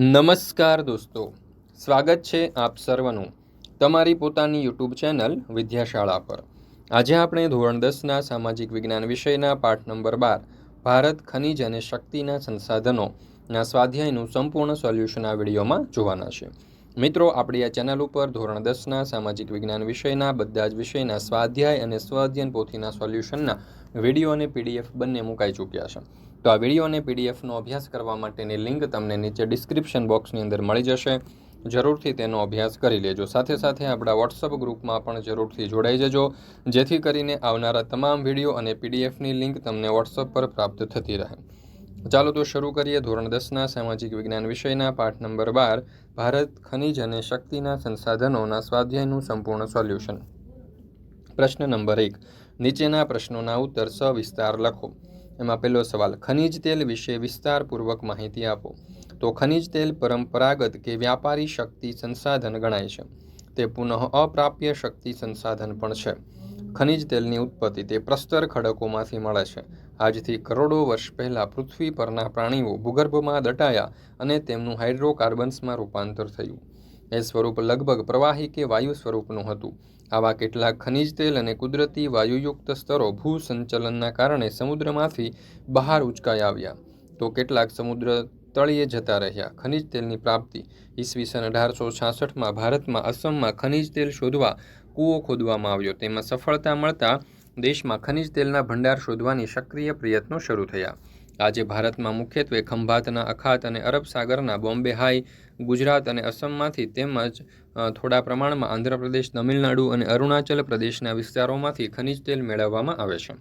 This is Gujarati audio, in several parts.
નમસ્કાર દોસ્તો, સ્વાગત છે આપ સર્વનું તમારી પોતાની યુટ્યુબ ચેનલ વિદ્યાશાળા પર. આજે આપણે ધોરણ દસના સામાજિક વિજ્ઞાન વિષયના પાઠ નંબર બાર, ભારત ખનિજ અને શક્તિના સંસાધનોના સ્વાધ્યાયનું સંપૂર્ણ સોલ્યુશન આ વિડીયોમાં જોવાના છે. મિત્રો, આપણી આ ચેનલ ઉપર ધોરણ દસના સામાજિક વિજ્ઞાન વિષયના બધા જ વિષયના સ્વાધ્યાય અને સ્વઅધ્યયન પોથીના સોલ્યુશનના વીડિયો અને પીડીએફ બંને મુકાઈ ચૂક્યા છે. તો આ વીડિયો અને પીડીએફનો અભ્યાસ કરવા માટેની લિંક તમને નીચે ડિસ્ક્રિપ્શન બોક્સની અંદર મળી જશે. જરૂરથી તેનો અભ્યાસ કરી લેજો. સાથે સાથે આપણા વોટ્સઅપ ગ્રુપમાં પણ જરૂરથી જોડાઈ જજો. જેથી કરીને આવનારા તમામ વીડિયો અને પીડીએફની લિંક તમને વોટ્સઅપ પર પ્રાપ્ત થતી રહે. ચાલો તો શરૂ કરીએ ધોરણ દસના સામાજિક વિજ્ઞાન વિષયના પાઠ નંબર બાર, ભારત ખનિજ અને શક્તિના સંસાધનોના સ્વાધ્યાયનું સંપૂર્ણ સોલ્યુશન પ્રશ્ન નંબર એક, નીચેના પ્રશ્નોના ઉત્તર સવિસ્તાર લખો. એમાં પહેલો સવાલ, ખનિજ તેલ વિશે વિસ્તારપૂર્વક માહિતી આપો. તો ખનિજ તેલ પરંપરાગત કે વ્યાપારી શક્તિ સંસાધન ગણાય છે. તે પુનઃ અપ્રાપ્ય શક્તિ સંસાધન પણ છે. ખનિજ તેલની ઉત્પત્તિ તે પ્રસ્તર ખડકોમાંથી મળે છે. આજથી કરોડો વર્ષ પહેલાં પૃથ્વી પરના પ્રાણીઓ ભૂગર્ભમાં દટાયા અને તેમનું હાઇડ્રોકાર્બન્સમાં રૂપાંતર થયું. એ સ્વરૂપ લગભગ પ્રવાહી કે વાયુ સ્વરૂપનું હતું. આવા કેટલાક ખનિજ તેલ અને કુદરતી વાયુયુક્ત સ્તરો ભૂસંચલનના કારણે સમુદ્રમાંથી બહાર ઉચકાઈ આવ્યા. તો કેટલાક સમુદ્ર તળિયે જતા રહ્યા. ખનિજ તેલની પ્રાપ્તિ ઈસવીસન અઢારસો છાસઠમાં ભારતમાં અસમમાં ખનિજ તેલ શોધવા કૂવો ખોદવામાં આવ્યો. તેમાં સફળતા મળતા દેશમાં ખનિજ તેલના ભંડાર શોધવાની સક્રિય પ્રયત્નો શરૂ થયા. આજે ભારતમાં મુખ્યત્વે ખંભાતના અખાત અને અરબ સાગરના બોમ્બે હાઈ, ગુજરાત અને અસમમાંથી તેમજ થોડા પ્રમાણમાં આંધ્રપ્રદેશ, તમિલનાડુ અને અરુણાચલ પ્રદેશના વિસ્તારોમાંથી ખનિજ તેલ મેળવવામાં આવે છે.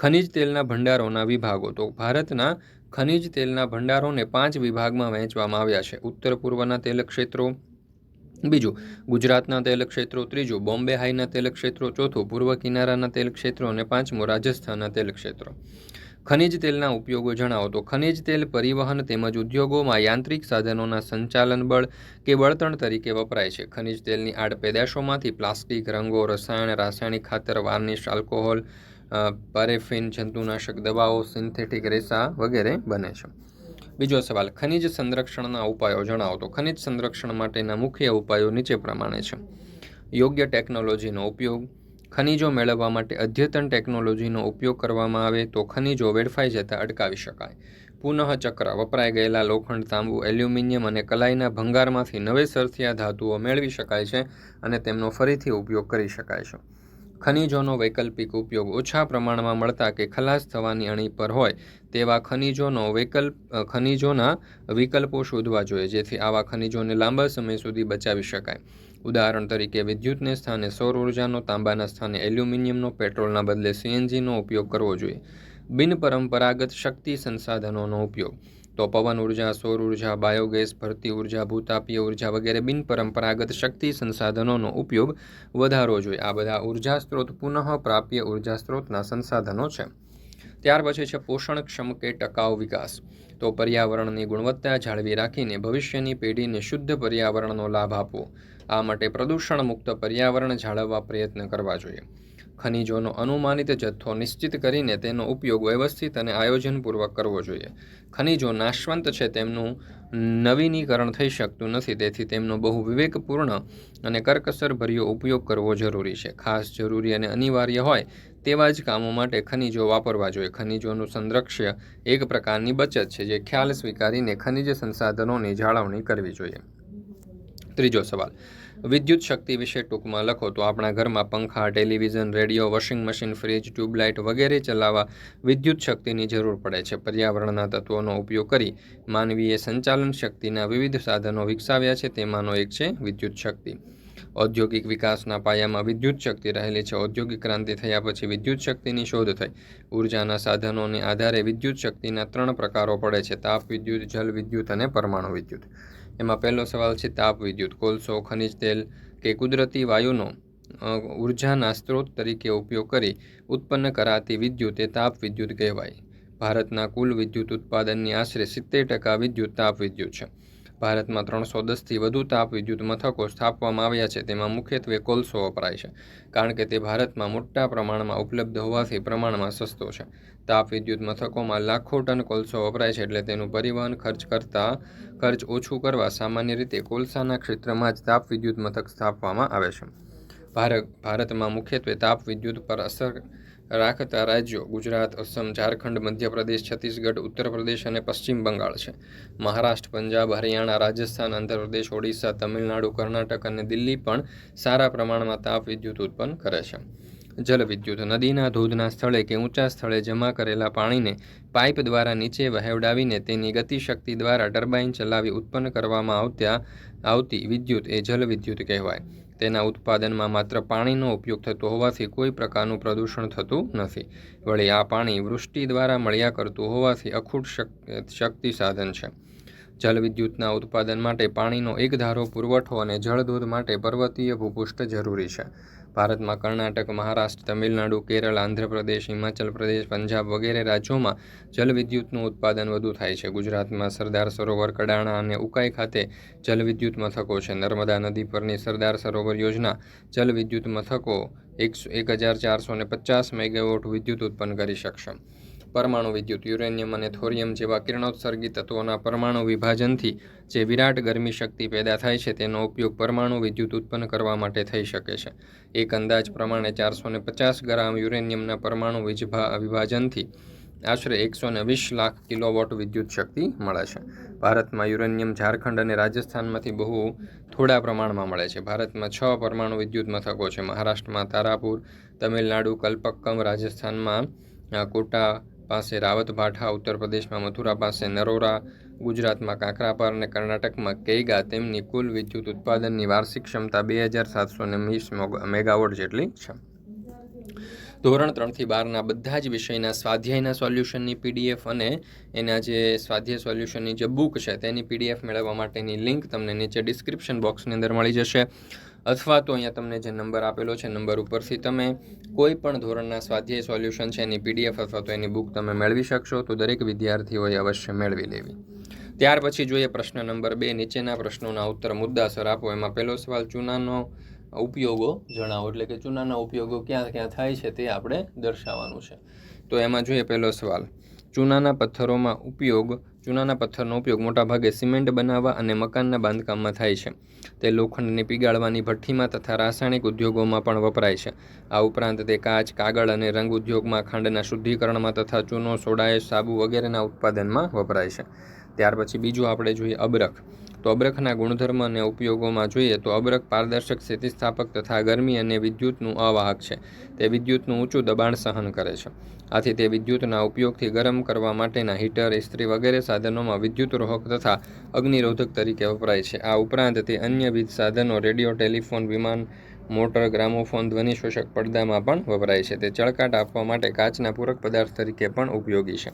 ખનિજ તેલના ભંડારોના વિભાગો તો ભારતના ખનિજ તેલના ભંડારોને પાંચ વિભાગમાં વહેંચવામાં આવ્યા છે. ઉત્તર પૂર્વના તેલ ક્ષેત્રો, બીજું ગુજરાતના તેલ ક્ષેત્રો, ત્રીજું બોમ્બે હાઈના તેલ ક્ષેત્રો, ચોથું પૂર્વ કિનારાના તેલ ક્ષેત્રો અને પાંચમું રાજસ્થાનના તેલ ક્ષેત્રો. ખનિજ તેલના ઉપયોગો જણાવો. તો ખનિજ તેલ પરિવહન તેમજ ઉદ્યોગોમાં યાંત્રિક સાધનોના સંચાલન બળ કે બળતણ તરીકે વપરાય છે. ખનિજ તેલની આડ પેદાશોમાંથી પ્લાસ્ટિક, રંગો, રસાયણ, રાસાયણિક ખાતર, વાર્નિશ, આલ્કોહોલ પરેફિન, જંતુનાશક દવાઓ, સિન્થેટિક રેસા વગેરે બને છે. બીજો સવાલ, ખનિજ સંરક્ષણના ઉપાયો જણાવો. તો ખનિજ સંરક્ષણ માટેના મુખ્ય ઉપાયો નીચે પ્રમાણે છે. યોગ્ય ટેકનોલોજીનો ઉપયોગ ખનિજો મેળવવા માટે અદ્યતન ટેકનોલોજીનો ઉપયોગ કરવામાં આવે તો ખનિજો વેડફાઈ જતાં અટકાવી શકાય. પુનઃચક્ર વપરાઈ ગયેલા લોખંડ, તાંબુ, એલ્યુમિનિયમ અને કલાઈના ભંગારમાંથી નવેસરથી આ ધાતુઓ મેળવી શકાય છે અને તેમનો ફરીથી ઉપયોગ કરી શકાય છે. ખનિજોનો વૈકલ્પિક ઉપયોગ ઓછા પ્રમાણમાં મળતા કે ખલાસ થવાની અણી પર હોય તેવા ખનિજોનો વૈકલ્પ ખનિજોના વિકલ્પો શોધવા જોઈએ જેથી આવા ખનિજોને લાંબા સમય સુધી બચાવી શકાય. ઉદાહરણ તરીકે વિદ્યુતને સ્થાને સૌર ઉર્જાનો, તાંબાના સ્થાને એલ્યુમિનિયમનો, પેટ્રોલના બદલે સીએનજીનો ઉપયોગ કરવો જોઈએ. બિનપરંપરાગત શક્તિ સંસાધનોનો ઉપયોગ. તો પવન ઊર્જા, સૌર ઊર્જા, બાયોગેસ, ભરતી ઊર્જા, ભૂતાપીય ઊર્જા વગેરે બિનપરંપરાગત શક્તિ સંસાધનોનો ઉપયોગ વધારવો જોઈએ. આ બધા ઊર્જા સ્ત્રોત પુનઃ પ્રાપ્ય ઊર્જા સ્ત્રોતના સંસાધનો છે. ત્યાર પછી છે પોષણક્ષમ કે ટકાઉ વિકાસ. તો પર્યાવરણની ગુણવત્તા જાળવી રાખીને ભવિષ્યની પેઢીને શુદ્ધ પર્યાવરણનો લાભ આપવો. આ માટે પ્રદૂષણ મુક્ત પર્યાવરણ જાળવવા પ્રયત્ન કરવા જોઈએ. ખનિજોનો અનુમાનિત જથ્થો નિશ્ચિત કરીને તેનો ઉપયોગ વ્યવસ્થિત અને આયોજનપૂર્વક કરવો જોઈએ. ખનિજો નાશવંત છે, તેમનું નવીનીકરણ થઈ શકતું નથી, તેથી તેમનો બહુ વિવેકપૂર્ણ અને કરકસરભર્યો ઉપયોગ કરવો જરૂરી છે. ખાસ જરૂરી અને અનિવાર્ય હોય તેવા જ કામો માટે ખનિજો વાપરવા જોઈએ. ખનિજોનું સંરક્ષ્ય એક પ્રકારની બચત છે જે ખ્યાલ સ્વીકારીને ખનિજ સંસાધનોની જાળવણી કરવી જોઈએ. ત્રીજો સવાલ. વિદ્યુત શક્તિ વિશે ટૂંકમાં લખો તો આપણા ઘરમાં પંખા, television, radio, washing machine, fridge, tubelight વગેરે ચલાવવા વિદ્યુત શક્તિની જરૂર પડે છે. પર્યાવરણના તત્વોનો ઉપયોગ કરી માનવીએ સંચાલન શક્તિના વિવિધ સાધનો વિકસાવ્યા છે. તેમાંનો એક છે વિદ્યુત શક્તિ. ઔદ્યોગિક વિકાસના પાયામાં વિદ્યુત શક્તિ રહેલી છે. ઔદ્યોગિક ક્રાંતિ થયા પછી વિદ્યુત શક્તિની શોધ થઈ. ઉર્જાના સાધનોને આધારે વિદ્યુત શક્તિના ત્રણ પ્રકારો પડે છે. તાપ વિદ્યુત, જલ વિદ્યુત અને પરમાણુ વિદ્યુત. એમાં પહેલો સવાલ છે તાપ વિદ્યુત. કોલસો, ખનિજ તેલ કે કુદરતી વાયુનો ઉર્જાના સ્ત્રોત તરીકે ઉપયોગ કરી ઉત્પન્ન કરાતી વિદ્યુત એ તાપ વિદ્યુત કહેવાય. ભારતના કુલ વિદ્યુત ઉત્પાદનની આશરે સિત્તેર ટકા વિદ્યુત તાપ વિદ્યુત છે. ભારતમાં ત્રણસો દસથી વધુ તાપ વિદ્યુત મથકો સ્થાપવામાં આવ્યા છે. તેમાં મુખ્યત્વે કોલસો વપરાય છે, કારણ કે તે ભારતમાં મોટા પ્રમાણમાં ઉપલબ્ધ હોવાથી પ્રમાણમાં સસ્તો છે. તાપ વિદ્યુત મથકોમાં લાખો ટન કોલસો વપરાય છે એટલે તેનું પરિવહન ખર્ચ કરતાં ખર્ચ ઓછું કરવા સામાન્ય રીતે કોલસાના ક્ષેત્રમાં જ તાપ વિદ્યુત મથક સ્થાપવામાં આવે છે. ભારત, ભારતમાં મુખ્યત્વે તાપ વિદ્યુત પર અસર રાખતા રાજ્યો ગુજરાત, અસમ, ઝારખંડ, મધ્યપ્રદેશ, છત્તીસગઢ ઉત્તર પ્રદેશ અને પશ્ચિમ બંગાળ છે. મહારાષ્ટ્ર, પંજાબ, હરિયાણા, રાજસ્થાન, આંધ્રપ્રદેશ, ઓડિશા, તમિલનાડુ, કર્ણાટક અને દિલ્હી પણ સારા પ્રમાણમાં તાપ વિદ્યુત ઉત્પન્ન કરે છે. જલવિદ્યુત નદીના ધોધના સ્થળે કે ઊંચા સ્થળે જમા કરેલા પાણીને પાઇપ દ્વારા નીચે વહેવડાવીને તેની ગતિશક્તિ દ્વારા ટર્બાઇન ચલાવી ઉત્પન્ન કરવામાં આવતા આવતી વિદ્યુત એ જલવિદ્યુત કહેવાય. તેના ઉત્પાદનમાં માત્ર પાણીનો ઉપયોગ થતો હોવાથી કોઈ પ્રકારનું પ્રદૂષણ થતું નથી. વળી આ પાણી વૃષ્ટિ દ્વારા મળ્યા કરતું હોવાથી અખૂટ શક- શક્તિ સાધન છે. જલવિદ્યુતના ઉત્પાદન માટે પાણીનો એક ધારો પુરવઠો અને જળધોધ માટે પર્વતીય ભૂપૃષ્ઠ જરૂરી છે. ભારતમાં કર્ણાટક, મહારાષ્ટ્ર, તમિલનાડુ, કેરળ, આંધ્રપ્રદેશ, હિમાચલ પ્રદેશ, પંજાબ વગેરે રાજ્યોમાં જલવિદ્યુતનું ઉત્પાદન વધુ થાય છે. ગુજરાતમાં સરદાર સરોવર, કડાણા અને ઉકાઈ ખાતે જલવિદ્યુત મથકો છે. નર્મદા નદી પરની સરદાર સરોવર યોજના જલવિદ્યુત મથકો એકસો એક હજાર ચારસો ને પચાસ મેગાવોટ વિદ્યુત ઉત્પન્ન કરી શકશે. પરમાણુ વિદ્યુત યુરેનિયમ અને થોરિયમ જેવા કિરણોત્સર્ગી તત્વોના પરમાણુ વિભાજનથી જે વિરાટ ગરમી શક્તિ પેદા થાય છે, તેનો ઉપયોગ પરમાણુ વિદ્યુત ઉત્પન્ન કરવા માટે થઈ શકે છે. એક અંદાજ પ્રમાણે ચારસો ને પચાસ ગ્રામ યુરેનિયમના પરમાણુ વિભાજનથી આશરે એકસો ને વીસ લાખ કિલોવોટ વિદ્યુત શક્તિ મળે છે. ભારતમાં યુરેનિયમ ઝારખંડ અને રાજસ્થાનમાંથી બહુ થોડા પ્રમાણમાં મળે છે. ભારતમાં છ પરમાણુ વિદ્યુત મથકો છે. મહારાષ્ટ્રમાં તારાપુર, તમિલનાડુ, કલ્પક્કમ, રાજસ્થાનમાં કોટા પાસે રાવત ભાઠા ઉત્તર પ્રદેશમાં મથુરા પાસે નરોરા, ગુજરાતમાં કાંકરાપાર અને કર્ણાટકમાં કેગા તેમની કુલ વિદ્યુત ઉત્પાદનની વાર્ષિક ક્ષમતા બે હજાર સાતસો ને વીસ મેગાવોટ જેટલી છે. ધોરણ ત્રણથી બારના બધા જ વિષયના સ્વાધ્યાયના સોલ્યુશનની પીડીએફ અને એના જે સ્વાધ્યાય સોલ્યુશનની જે બુક છે તેની પીડીએફ મેળવવા માટેની લિંક તમને નીચે ડિસ્ક્રિપ્શન બોક્સની અંદર મળી જશે. અથવા તો અહીંયા તમને જે નંબર આપેલો છે, નંબર ઉપરથી તમે કોઈ પણ ધોરણના સ્વાધ્યાય સોલ્યુશન છે એની પીડીએફ અથવા તો એની બુક તમે મેળવી શકશો, તો દરેક વિદ્યાર્થીઓએ અવશ્ય મેળવી લેવી. ત્યાર પછી જોઈએ પ્રશ્ન નંબર બે, નીચેના પ્રશ્નોના ઉત્તર મુદ્દાસર આપો. એમાં પહેલો સવાલ, ચૂનાનો ઉપયોગો જણાવો, એટલે કે ચૂનાના ઉપયોગો ક્યાં ક્યાં થાય છે તે આપણે દર્શાવવાનું છે. તો એમાં જોઈએ પહેલો સવાલ. ચૂનાના પથ્થરોમાં ઉપયોગ, ચૂનાના પથ્થરનો ઉપયોગ મોટાભાગે સિમેન્ટ બનાવવા અને મકાનના બાંધકામમાં થાય છે. તે લોખંડને પીગાળવાની ભઠ્ઠીમાં તથા રાસાયણિક ઉદ્યોગોમાં પણ વપરાય છે. આ ઉપરાંત તે કાચ, કાગળ અને રંગ ઉદ્યોગમાં ખાંડના શુદ્ધિકરણમાં તથા ચૂનો, સોડાએ સાબુ વગેરેના ઉત્પાદનમાં વપરાય છે. ત્યાર પછી બીજું આપણે જોઈએ અબરખ. તો અબરખના ગુણધર્મ અને ઉપયોગોમાં જોઈએ તો અબરખ પારદર્શક સ્થિતિસ્થાપક તથા ગરમી અને વિદ્યુતનું અવાહક છે. તે વિદ્યુતનું ઊંચું દબાણ સહન કરે છે. આથી તે વિદ્યુતના ઉપયોગથી ગરમ કરવા માટેના હીટર, ઇસ્ત્રી વગેરે સાધનોમાં વિદ્યુત રોહક તથા અગ્નિરોધક તરીકે વપરાય છે. આ ઉપરાંત તે અન્ય વિધ સાધનો, રેડિયો, ટેલિફોન, વિમાન, મોટર, ગ્રામોફોન, ધ્વનિ શોષક પડદામાં પણ વપરાય છે. તે ચળકાટ આપવા માટે કાચના પૂરક પદાર્થ તરીકે પણ ઉપયોગી છે.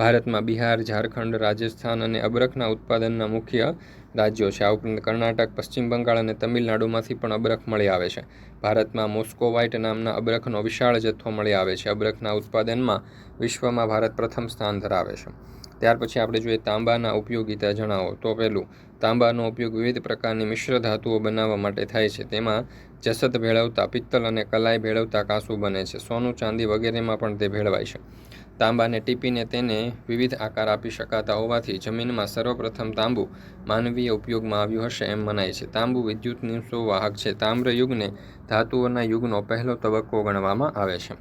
ભારતમાં બિહાર, ઝારખંડ, રાજસ્થાન અને અબરખના ઉત્પાદનના મુખ્ય રાજ્યો છે. આ ઉપરાંત કર્ણાટક, પશ્ચિમ બંગાળ અને તમિલનાડુમાંથી પણ અબરખ મળી આવે છે. ભારતમાં મોસ્કો વ્હાઇટ નામના અબરખનો વિશાળ જથ્થો મળી આવે છે. અબરખના ઉત્પાદનમાં વિશ્વમાં ભારત પ્રથમ સ્થાન ધરાવે છે. ત્યાર પછી આપણે જોઈએ તાંબાના ઉપયોગિતા જણાવો. તો પહેલું, તાંબાનો ઉપયોગ વિવિધ પ્રકારની મિશ્ર ધાતુઓ બનાવવા માટે થાય છે. તેમાં જસત ભેળવતા, પિત્તલ અને કલાઈ ભેળવતા કાંસુ બને છે. સોનું, ચાંદી વગેરેમાં પણ તે ભેળવાય છે. તાંબાને ટીપીને તેને વિવિધ આકાર આપી શકાતા હોવાથી જમીનમાં સર્વપ્રથમ તાંબુ માનવીય ઉપયોગમાં આવ્યું હશે એમ મનાય છે. તાંબુ વિદ્યુતનું વાહક છે. તાંબ્ર યુગને ધાતુઓના યુગનો પહેલો તબક્કો ગણવામાં આવે છે.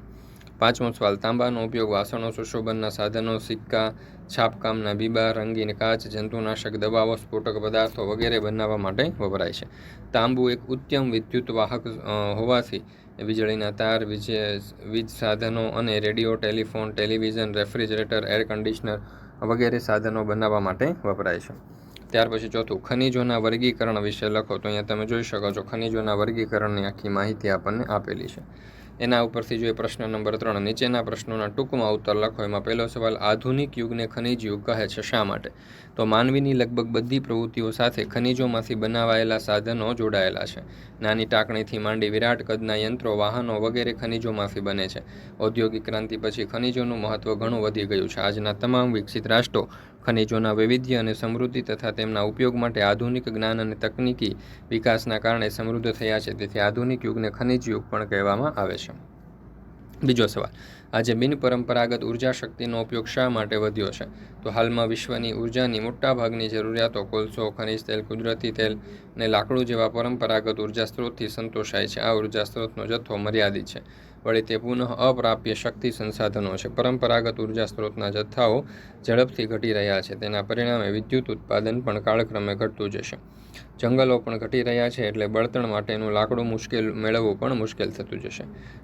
પાંચમો સવાલ, તાંબાનો ઉપયોગ વાસણો, સુશોભનના સાધનો, સિક્કા, છાપકામના બીબા, રંગીન કાચ, જંતુનાશક, દવાઓ, સ્ફોટક પદાર્થો વગેરે બનાવવા માટે વપરાય છે. તાંબુ એક ઉત્તમ વિદ્યુત વાહક હોવાથી વીજળીના તાર, વીજ વીજ સાધનો અને radio, telephone, television, refrigerator, air conditioner વગેરે સાધનો બનાવવા માટે વપરાય છે. ત્યાર પછી ચોથું, ખનિજોના વર્ગીકરણ વિશે લખો. તો અહીંયા તમે જોઈ શકો છો, ખનિજોના વર્ગીકરણની આખી માહિતી આપણને આપેલી છે. એના ઉપરથી જોઈએ પ્રશ્ન નંબર ત્રણ. નીચેના પ્રશ્નોના ટૂંકમાં ઉત્તર લખો. એમાં પહેલો સવાલ, આધુનિક યુગને ખનિજ યુગ કહે છે શા માટે? તો માનવીની લગભગ બધી પ્રવૃત્તિઓ સાથે ખનિજોમાંથી બનાવાયેલા સાધનો જોડાયેલા છે. નાની ટાંકણીથી માંડી વિરાટ કદના યંત્રો, વાહનો વગેરે ખનિજોમાંથી બને છે. ઔદ્યોગિક ક્રાંતિ પછી ખનિજોનું મહત્ત્વ ઘણું વધી ગયું છે. આજના તમામ વિકસિત રાષ્ટ્રો ખનિજોના વૈવિધ્ય અને સમૃદ્ધિ તથા તેમના ઉપયોગ માટે આધુનિક જ્ઞાન અને તકનીકી વિકાસના કારણે સમૃદ્ધ થયા છે. તેથી આધુનિક યુગને ખનિજ યુગ પણ કહેવામાં આવે છે. બીજો સવાલ, આજે બિનપરંપરાગત ઊર્જા શક્તિનો ઉપયોગ શા માટે વધ્યો છે? તો હાલમાં વિશ્વની ઉર્જાની મોટાભાગની જરૂરિયાતો કોલસો, ખનિજ તેલ, કુદરતી તેલ અને લાકડું જેવા પરંપરાગત ઊર્જા સ્ત્રોતથી સંતોષાય છે. આ ઊર્જા સ્ત્રોતનો જથ્થો મર્યાદિત છે. વળી તે પુનઃ અપ્રાપ્ય શક્તિ સંસાધનો છે. પરંપરાગત ઊર્જા સ્ત્રોતના જથ્થાઓ ઝડપથી ઘટી રહ્યા છે. તેના પરિણામે વિદ્યુત ઉત્પાદન પણ કાળક્રમે ઘટતું જશે. જંગલો પણ ઘટી રહ્યા છે એટલે બળતણ માટેનું લાકડું મુશ્કેલ મેળવવું પણ મુશ્કેલ થતું જશે.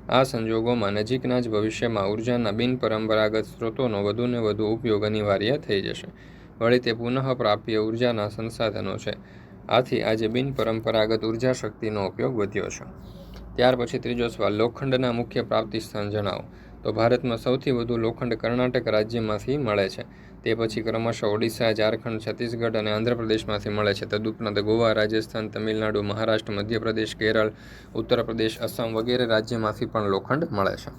આ સંજોગોમાં નજીકના જ ભવિષ્યમાં ઉર્જાના બિનપરંપરાગત સ્ત્રોતોનો વધુને વધુ ઉપયોગ અનિવાર્ય થઈ જશે. વળી તે પુનઃપ્રાપ્ય ઉર્જાના સંસાધનો છે. આથી આજે બિનપરંપરાગત ઊર્જા શક્તિનો ઉપયોગ વધ્યો છે. ત્યાર પછી ત્રીજો સવાલ, લોખંડના મુખ્ય પ્રાપ્તિ સ્થાન જણાવો. તો ભારતમાં સૌથી વધુ લોખંડ કર્ણાટક રાજ્યમાંથી મળે છે. તે પછી ક્રમશઃ ઓડિશા, ઝારખંડ, છત્તીસગઢ અને આંધ્રપ્રદેશમાંથી મળે છે. તદુપરાંત ગોવા, રાજસ્થાન, તમિલનાડુ, મહારાષ્ટ્ર, મધ્યપ્રદેશ, કેરળ ઉત્તર પ્રદેશ આસામ વગેરે રાજ્યમાંથી પણ લોખંડ મળે છે.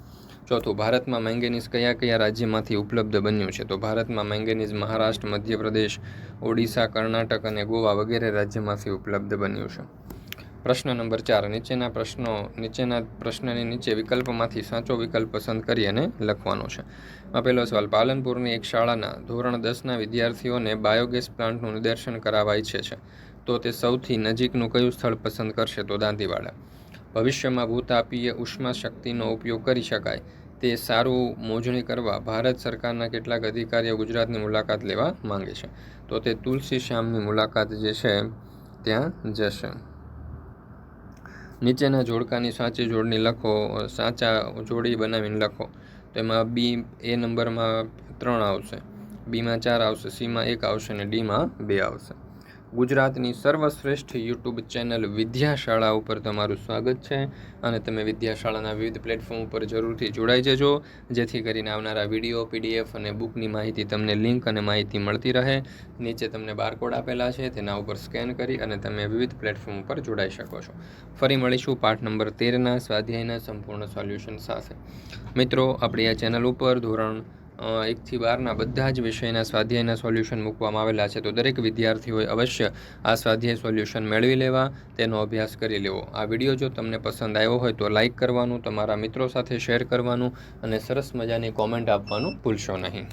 ચોથું, ભારતમાં મેંગેનીઝ કયા કયા રાજ્યમાંથી ઉપલબ્ધ બન્યું છે? તો ભારતમાં મેંગેનીઝ મહારાષ્ટ્ર, મધ્યપ્રદેશ, ઓડિશા, કર્ણાટક અને ગોવા વગેરે રાજ્યમાંથી ઉપલબ્ધ બન્યું છે. પ્રશ્ન નંબર ચાર, નીચેના પ્રશ્નો, નીચેના પ્રશ્નની નીચે વિકલ્પમાંથી સાચો વિકલ્પ પસંદ કરી અને લખવાનો છે. આ પહેલો સવાલ, પાલનપુરની એક શાળાના ધોરણ દસના વિદ્યાર્થીઓને બાયોગેસ પ્લાન્ટનું નિદર્શન કરાવવા ઈચ્છે છે. તો તે સૌથી નજીકનું કયું સ્થળ પસંદ કરશે? તો દાંતીવાડા. ભવિષ્યમાં ભૂતાપીય ઉષ્મા શક્તિનો ઉપયોગ કરી શકાય. તે સારું મોજણી કરવા ભારત સરકારના કેટલાક અધિકારીઓ ગુજરાતની મુલાકાત લેવા માંગે છે. તો તે તુલસી શ્યામની મુલાકાત જે છે, ત્યાં જશે. નીચેના જોડકાની સાચી જોડણી લખો, સાચા જોડી બનાવીને લખો. તો એમાં બી એ નંબરમાં ત્રણ આવશે. બીમાં ચાર આવશે સીમાં એક આવશે અને ડીમાં બે આવશે. ગુજરાતની સર્વશ્રેષ્ઠ યુટ્યુબ ચેનલ વિદ્યાશાળા ઉપર તમારું સ્વાગત છે અને તમે વિદ્યાશાળાના વિવિધ પ્લેટફોર્મ ઉપર જરૂરથી જોડાઈ જજો, જેથી કરીને આવનારા વીડિયો, પીડીએફ અને બુકની માહિતી તમને લિંક અને માહિતી મળતી રહે. નીચે તમને બારકોડ આપેલા છે, તેના ઉપર સ્કેન કરી અને તમે વિવિધ પ્લેટફોર્મ ઉપર જોડાઈ શકો છો. ફરી મળીશું પાઠ નંબર તેરના સ્વાધ્યાયના સંપૂર્ણ સોલ્યુશન સાથે. મિત્રો, આપણી આ ચેનલ ઉપર ધોરણ એકથી બારના બધા જ વિષયના સ્વાધ્યાયના સોલ્યુશન મૂકવામાં આવેલા છે. તો દરેક વિદ્યાર્થીઓએ અવશ્ય આ સ્વાધ્યાય સોલ્યુશન મેળવી લેવા, તેનો અભ્યાસ કરી લેવો. આ વીડિયો જો તમને પસંદ આવ્યો હોય તો લાઇક કરવાનું, તમારા મિત્રો સાથે શેર કરવાનું અને સરસ મજાની કોમેન્ટ આપવાનું ભૂલશો નહીં.